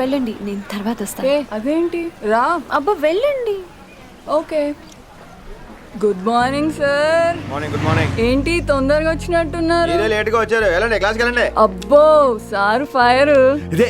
వెళ్ళండి నేను తర్వాత వస్తాను. ఏ అదేంటి? రా. అబ్బా వెళ్ళండి. Okay. Good morning sir morning good morning ఏంటి తొందరగా వచ్చినట్టున్నారు? మీరే లేట్గా వచ్చారు. వెళ్ళండి క్లాస్కి వెళ్ళండి. అబ్బో సార్ ఫైర్. ఇదే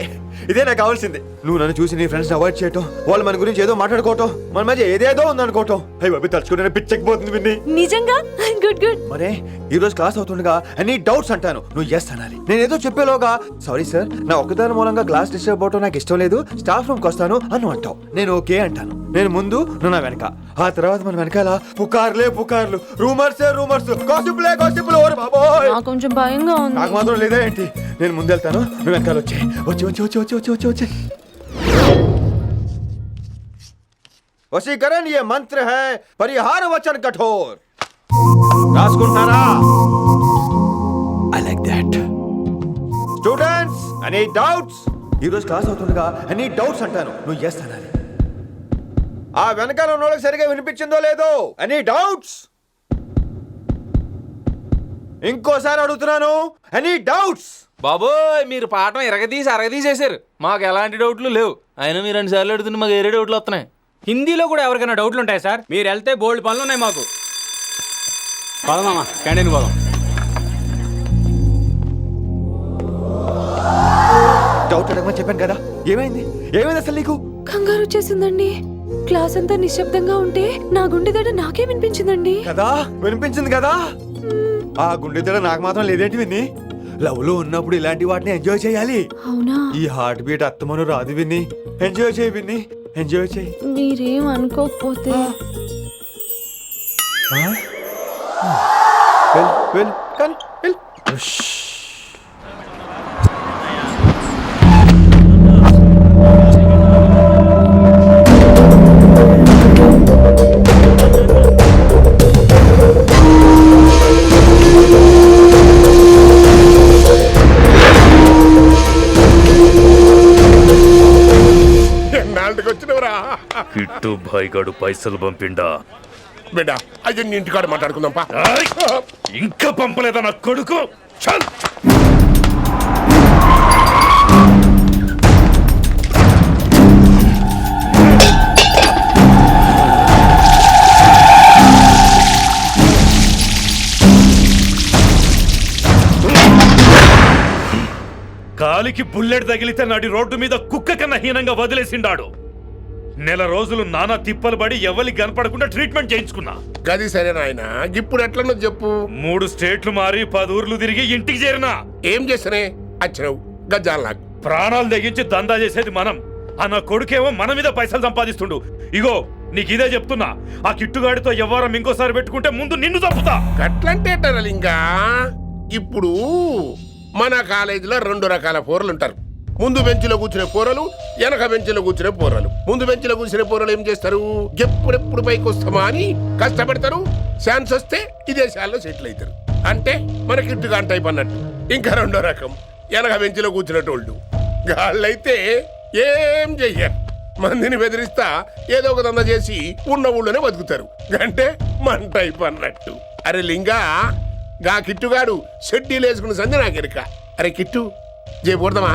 ఇదే నాకు కావాల్సింది. నువ్వు నన్ను చూసి నీ ఫ్రెండ్స్ అవాయిడ్ చేయటం వాళ్ళు మన గురించి ఏదో మాట్లాడుకోవటం మన మధ్య ఏదేదో ఉందనుకోవటం. అయ్యి బాబు తలుచుకుంటే పిచ్చెక్కిపోతుంది విన్ని. నిజంగా? Good good. మరే ఈ రోజు క్లాస్ అవుతుండగా ఎనీ డౌట్స్ అంటాను. నువ్వు ఎస్ అనాలి. నేను ఏదో చెప్పేలోగా సారీ సార్ నా ఒక్కదాని మూలంగా క్లాస్ డిస్టర్బ్ అవటం నాకు ఇష్టం లేదు. స్టాఫ్ రూమ్కి వస్తాను అని అంటావు. నేను ఓకే అంటాను. నేను ముందు నువ్వు నా వెనక. ఆ తర్వాత మన వెనకాల పుకార్లే పుకార్లు. రూమర్సే రూమర్స్ గాసిప్లే గాసిప్లు ఓరు బాబోయ్. నాకు కొంచెం భయంగా ఉంది. నాకు మాత్రం లేదా ఏంటి? నేను ముందు వెళ్తాను నువ్వు వెనకాల వచ్చే వచ్చి వచ్చి వచ్చి వచ్చి వచ్చి వచ్చి వచ్చి వశీకరణ ఏ మంత్ర హై పరిహార వచన్ కఠోర్. రాసుకుంటారా? I like students any doubts ఈ రోజు క్లాస్ అవుతుండగా ఎనీ డౌట్స్ అంటాను. నువ్వు ఎస్ ఆ వెనకాల ఉన్న వాళ్ళకి సరిగా వినిపించిందో లేదో? ఎనీ డౌట్స్ ఇంకోసారి అడుగుతున్నాను. ఎనీ డౌట్స్ బాబోయ్ మీరు పాఠం ఎరగదీసి అరగదీసేశారు. మాకు ఎలాంటి డౌట్లు లేవు. అయినా మీరు రెండు సార్లు అడుగుతుంటే మాకు ఏరే డౌట్లు వస్తున్నాయి. హిందీలో కూడా ఎవరికైనా డౌట్లు ఉంటాయి సార్? మీరు వెళ్తే బోల్డ్ పనులు ఉన్నాయి మాకు పదమామా క్యాంటీన్ పోదాం. డౌట్ అడగమని చెప్పాను కదా. ఏమైంది? ఏమైంది అసలు నీకు? కంగారు వచ్చేసిందండి క్లాస్ అంతా నిశ్శబ్దంగా ఉంటే నా గుండె దడ నాకే వినిపించిందండి. కదా? వినిపించింది కదా? ఆ గుండె తెర నాకు మాత్రం లేదేంటి విన్ని? లవ్లో ఉన్నప్పుడు ఇలాంటి వాటిని ఎంజాయ్ చేయాలి. అవునా? ఈ హార్ట్ బీట్ అత్తమను రాదు విన్ని. ఎంజాయ్ చేయి విన్ని. ఎంజాయ్ చేయి మీరేం అనుకోకపోతే వెల్ వెల్ కానీ వెల్ కిట్టు భాయ్గాడు పైసలు పంపిండా? బిడ్డ అయ్యో నీ ఇంటికాడ మాట్లాడుకుందాం పా. ఆయ్! ఇంకా పంపలేదా నా కొడుకు? చల్. కాలికి బుల్లెట్ తగిలితే నాటి రోడ్డు మీద కుక్క కన్నా హీనంగా వదిలేసిండాడు. నెల రోజులు నానా తిప్పలు పడి ఎవరికి కనపడకుండా ట్రీట్మెంట్ చేయించుకున్నా. గది సరే నాయన ఇప్పుడు ఎట్లనో చెప్పు. మూడు స్టేట్లు మారి పది ఊర్లు తిరిగి ఇంటికి చేరినా. ఏం చేస్తనే వచ్చినావు గజ్జాల నాకు. ప్రాణాలు తెగించి దందా చేసేది మనం. ఆ నా కొడుకేమో మన మీద పైసలు సంపాదిస్తుండు. ఇగో నీకు ఇదే చెప్తున్నా. ఆ కిట్టుగాడితో ఎవరం ఇంకోసారి పెట్టుకుంటే ముందు నిన్ను చంపుతా. గట్లంటే ఇంకా ఇప్పుడు మన కాలేజీలో రెండు రకాల పోరలు ఉంటారు ముందు బెంచ్లో కూర్చునే పోరలు వెనక బెంచ్లో కూర్చునే పోరలు. ముందు బెంచ్లో కూర్చునే పోరలు ఏం చేస్తారు? ఎప్పుడెప్పుడు పైకి వస్తామా అని కష్టపడతారు. ఛాన్స్ వస్తే విదేశాల్లో సెటిల్ అవుతారు. అంటే మనకి కిట్టుగా టైప్ అన్నట్టు ఇంకా రెండో రకం వెనక బెంచ్లో కూర్చునేటోళ్ళు. గాళ్ళైతే ఏం చెయ్యరు. మందిని బెదిరిస్తా ఏదో ఒక దంద చేసి ఉన్న ఊళ్ళోనే బతుకుతారు. అంటే మన టైప్ అన్నట్టు అరే లింగా గా కిట్టుగాడు షెడ్డీలు వేసుకున్న సంధి నాకెరక. అరే కిట్టు చేయకూడదమా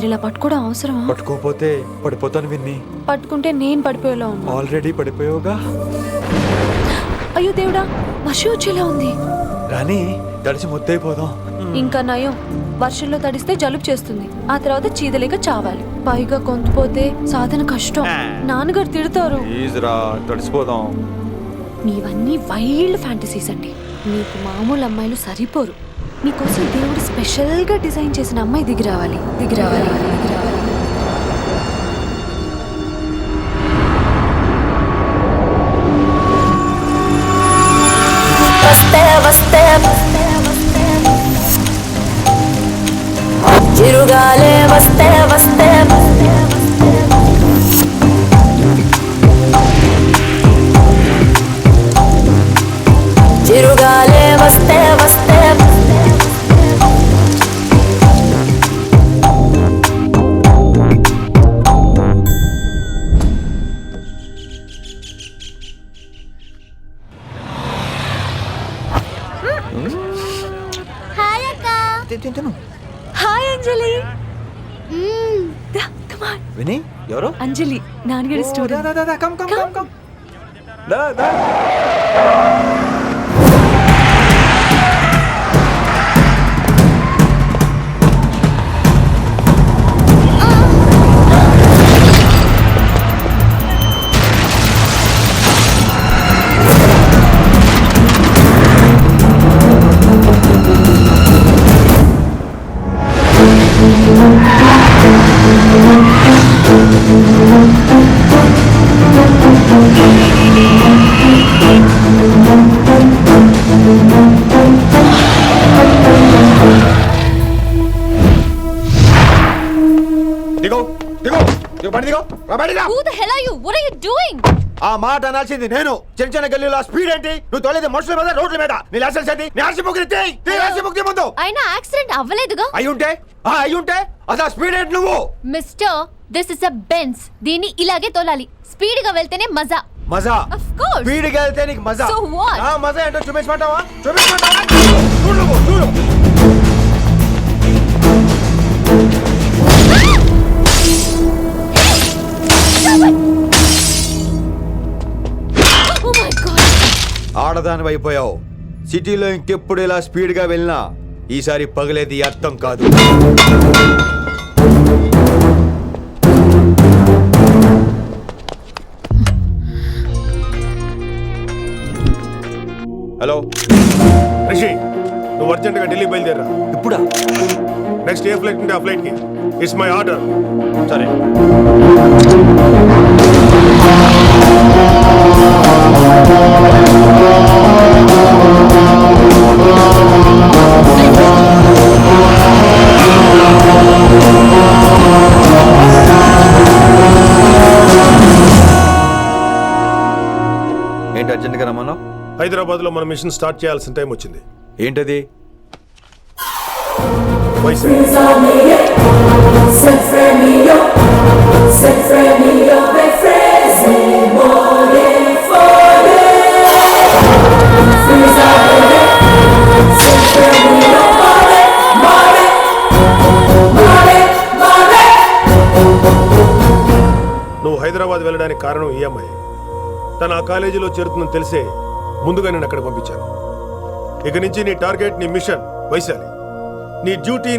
మీరు ఇలా పట్టుకోవడం అవసరమా పట్టుకోపోతే పడిపోతాను విన్ని. పట్టుకుంటే నేను పడిపోయేలా ఉన్నా ఆల్రెడీ పడిపోయావుగా? అయ్యో దేవుడా వర్షం వచ్చేలా ఉంది. రాని తడిసి ముద్దైపోదాం ఇంకా నయం. వర్షంలో తడిస్తే జలుబు చేస్తుంది. ఆ తర్వాత చీదలేక చావాలి. పైగా కొంతపోతే సాధన కష్టం. నాన్నగారు తిడతారు. ప్లీజ్ రా తడిసిపోదాం. మీవన్నీ వైల్డ్ ఫ్యాంటసీస్ అండి. మీకు మామూలు అమ్మాయిలు సరిపోరు. మీకోసం దేవుడు స్పెషల్గా డిజైన్ చేసిన అమ్మాయి దిగి రావాలి దిగి రావాలి దిగి రావాలి. తిను హాయ్ అంజలి. విని ఎవరు అంజలి నాన్నగారి స్టూడెంట్ దా, దా, దా, come, come, come, come. దా, దా. Who the hell are you? What are you doing? ఆ మాట అనాల్సింది నేను. చిన్న చిన్న గల్లీలో స్పీడ్ ఏంటి? నువ్వు తోలేది మనుషుల మీద రోడ్ల మీద. నీ లైసెన్స్ ఏంటి? నీ ఆర్సీ బుక్ తీ. ఆర్సీ బుక్ ముందు. అయినా యాక్సిడెంట్ అవ్వలేదుగా? అయి ఉంటే ఆ అయి ఉంటే అసలు స్పీడ్ ఏంటి నువ్వు? Mister this is a Benz దీన్ని ఇలాగే తోలాలి. స్పీడ్గా వెళ్తేనే మజా. మజా. Of course. స్పీడ్గా వెళ్తే నీకు మజా. So what? ఆ మజా ఏంటో చూపించమంటావా? చూపించమంటావా? చూడు చూడు. ఆడదాని అయిపోయావు సిటీలో ఇంకెప్పుడు ఇలా స్పీడ్గా వెళ్ళినా ఈసారి పగిలేది అర్థం కాదు. హలో. రిషి నువ్వు అర్జెంట్గా ఢిల్లీ బయలుదేరా ఇప్పుడా? నెక్స్ట్ ఏ ఫ్లైట్ ఉంటే ఆ ఫ్లైట్కి ఇట్స్ మై ఆర్డర్ సరే. ఏంటి అర్జెంట్గా రమ్మన్నావు? హైదరాబాద్లో మన మిషన్ స్టార్ట్ చేయాల్సిన టైం వచ్చింది. ఏంటది? వైజాగ్ కారణం ఈ అమ్మాయి. తను ఆ కాలేజీలో చేరుతుందని తెలిసే ముందుగా నేను అక్కడ పంపించాను ఇక నుంచి నీ టార్గెట్ నీ మిషన్ వైశాలి. నీ డ్యూటీ నీ